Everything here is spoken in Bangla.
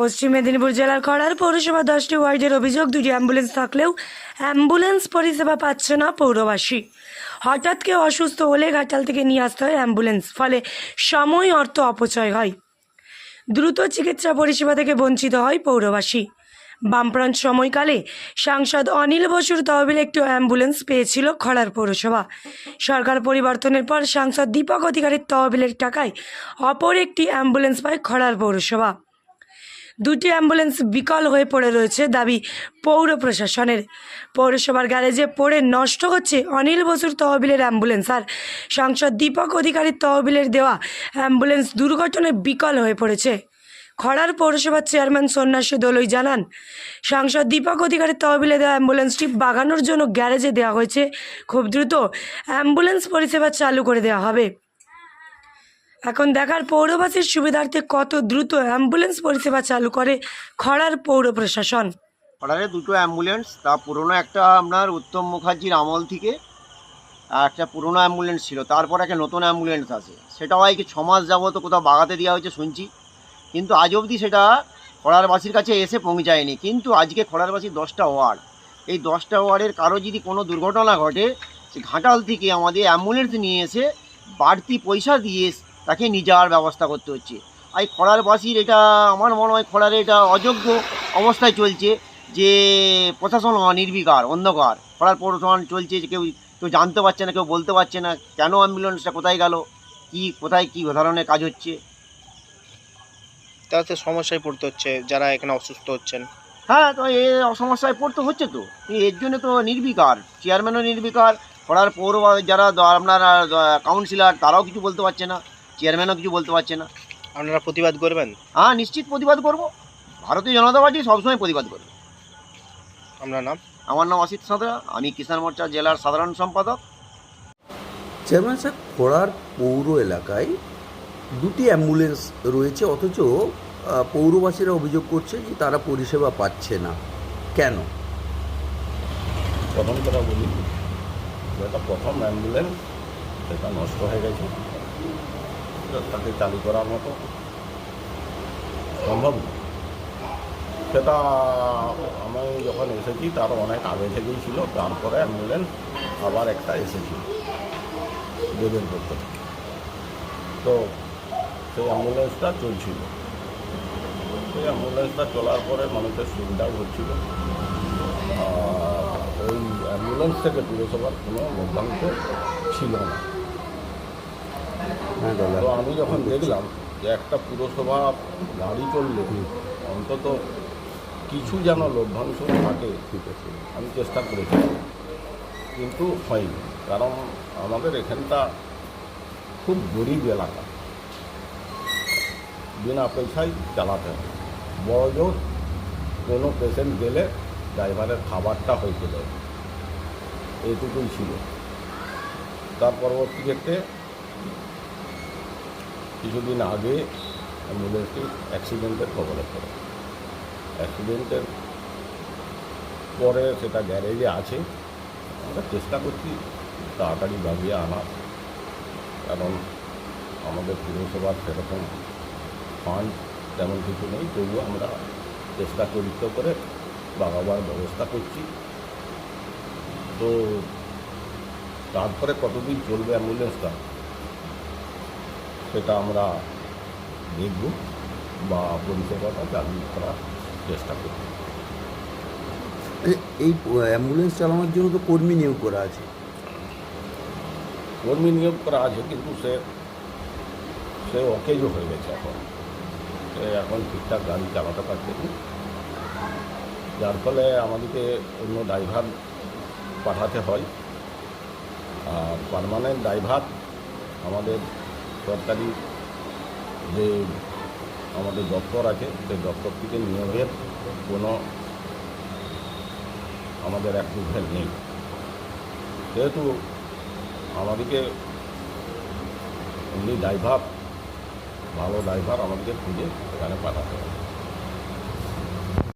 পশ্চিম মেদিনীপুর জেলার খড়ার পৌরসভা দশটি ওয়ার্ডের অভিযোগ, দুটি অ্যাম্বুলেন্স থাকলেও অ্যাম্বুলেন্স পরিষেবা পাচ্ছে না পৌরবাসী। হঠাৎ কেউ অসুস্থ হলে ঘাটাল থেকে নিয়ে আসতে হয় অ্যাম্বুলেন্স, ফলে সময় অর্থ অপচয় হয়। দ্রুত চিকিৎসা পরিষেবা থেকে বঞ্চিত হয় পৌরবাসী। বামপ্রান্ত সময়কালে সাংসদ অনিল বসুর তহবিলে একটি অ্যাম্বুলেন্স পেয়েছিল খড়ার পৌরসভা। সরকার পরিবর্তনের পর সাংসদ দীপক অধিকারীর তহবিলের টাকায় অপর একটি অ্যাম্বুলেন্স পায় খড়ার পৌরসভা। দুটি অ্যাম্বুলেন্স বিকল হয়ে পড়ে রয়েছে দাবি পৌর প্রশাসনের। পৌরসভার গ্যারেজে পড়ে নষ্ট হচ্ছে অনিল বসুর তহবিলের অ্যাম্বুলেন্স আর সাংসদ দীপক অধিকারীর তহবিলের দেওয়া অ্যাম্বুলেন্স দুর্ঘটনায় বিকল হয়ে পড়েছে। খড়ার পৌরসভার চেয়ারম্যান সন্ন্যাসী দলই জানান, সাংসদ দীপক অধিকারীর তহবিলে দেওয়া অ্যাম্বুলেন্সটি বাগানোর জন্য গ্যারেজে দেওয়া হয়েছে। খুব দ্রুত অ্যাম্বুলেন্স পরিষেবা চালু করে দেওয়া হবে। এখন দেখার পৌরবাসীর সুবিধার্থে কত দ্রুত অ্যাম্বুলেন্স পরিষেবা চালু করে খড়ার পৌর প্রশাসন? অর্ডারে দুটো অ্যাম্বুলেন্স, তা পুরনো একটা আপনার উত্তম মুখার্জির আমল থেকে একটা পুরনো অ্যাম্বুলেন্স ছিল, তারপর একটা নতুন অ্যাম্বুলেন্স আছে। সেটাও আজকে ছ মাস যাবত কোথাও বাগাতে দেওয়া হয়েছে শুনছি, কিন্তু আজ অবধি সেটা খড়ারবাসীর কাছে এসে পৌঁছায়নি। কিন্তু আজকে খড়ারবাসীর দশটা ওয়ার্ড, এই দশটা ওয়ার্ডের কারও যদি কোনো দুর্ঘটনা ঘটে, সে ঘাটাল থেকে আমাদের অ্যাম্বুলেন্স নিয়ে এসে বাড়তি পয়সা দিয়ে তাকে নিয়ে যাওয়ার ব্যবস্থা করতে হচ্ছে। আর এই খড়ারবাসীর এটা আমার মনে হয় খড়ারে এটা অযোগ্য অবস্থায় চলছে যে প্রশাসন নির্বিকার অন্ধকার। খড়ার প্রশাসন চলছে যে কেউ কেউ জানতে পারছে না কেউ বলতে পারছে না কেন অ্যাম্বুলেন্সটা কোথায় গেল কি কোথায় কী ধরনের কাজ হচ্ছে? তাতে সমস্যায় পড়তে হচ্ছে যারা এখানে অসুস্থ হচ্ছেন। হ্যাঁ তো এ সমস্যায় পড়তে হচ্ছে তো। এর জন্য তো নির্বিকার চেয়ারম্যানও নির্বিকার খড়ার পৌর যারা আপনার কাউন্সিলর তারাও কিছু বলতে পারছে না। চেয়ারম্যানও কিছু বলতে পারছে না। আপনারা প্রতিবাদ করবেন? হ্যাঁ নিশ্চিত প্রতিবাদ করব। ভারতীয় জনতা পার্টি সবসময় প্রতিবাদ করবে। আপনার নাম? আমার নাম অসিত সাঁতরা আমি কিষাণ মোর্চা জেলার সাধারণ সম্পাদক। চেয়ারম্যান সাহেব খোড়ার পৌর এলাকায় দুটি অ্যাম্বুলেন্স রয়েছে অথচ পৌরবাসীরা অভিযোগ করছে যে তারা পরিষেবা পাচ্ছে না। কেন? প্রথম কথা বলি যেটা প্রথম অ্যাম্বুলেন্স সেটা নষ্ট হয়ে গেছে। তাকে চালু করার মতো। সম্ভব? সেটা আমি যখন এসেছি, তার অনেক আগে থেকেই ছিল। তারপরে অ্যাম্বুলেন্স আবার একটা এসেছিল দেবের পক্ষ থেকে। তো সেই অ্যাম্বুলেন্সটা চলছিল। সেই অ্যাম্বুলেন্সটা চলার পরে মানুষের সুবিধাও হচ্ছিল। ওই অ্যাম্বুলেন্স থেকে পুরসভার কোনো লভ্যাংশ ছিল না। তো আমি যখন দেখলাম যে একটা পুরসভা গাড়ি চললে অন্তত কিছু যেন লভ্যাংশ থাকে ঠিক আছে। আমি চেষ্টা করেছি। কিন্তু হয়নি। কারণ আমাদের এখানটা খুব গরিব এলাকা। বিনা পয়সায় চালাতে হয়। বড় জোর কোনো পেশেন্ট গেলে ড্রাইভারের খাবারটা হয়েছে দেয়। এইটুকুই ছিল। তার পরবর্তী ক্ষেত্রে কিছুদিন আগে অ্যাম্বুলেন্সটি অ্যাক্সিডেন্টের খবরে পড়ে অ্যাক্সিডেন্টের পরে সেটা গ্যারেজে আছে। আমরা চেষ্টা করছি তাড়াতাড়ি বাগিয়ে আনার কারণ আমাদের পুরসভার সেরকম ফান্ড তেমন কিছু নেই। তবুও আমরা চেষ্টা চরিত্র করে বাগাবার ব্যবস্থা করছি। তো তারপরে কতদিন চলবে অ্যাম্বুলেন্সটা? সেটা আমরা দেখব বা পরিষেবাটা চালু করার চেষ্টা করব। এই অ্যাম্বুলেন্স চালানোর জন্য তো কর্মী নিয়োগ করা আছে। কর্মী নিয়োগ করা আছে কিন্তু সে সে অকেজও হয়ে গেছে এখন। সে এখন ঠিকঠাক গাড়ি চালাতে পারছে না। যার ফলে আমাদেরকে অন্য ড্রাইভার পাঠাতে হয়। আর পার্মানেন্ট ড্রাইভার আমাদের সরকারি যে আমাদের দপ্তর আছে সেই দপ্তর থেকে নিয়োগের কোনো আমাদের অ্যাপ্রুভেল নেই। যেহেতু আমাদেরকে এমনি ড্রাইভার ভালো ড্রাইভার আমাদেরকে খুঁজে এখানে পাঠাতে হবে।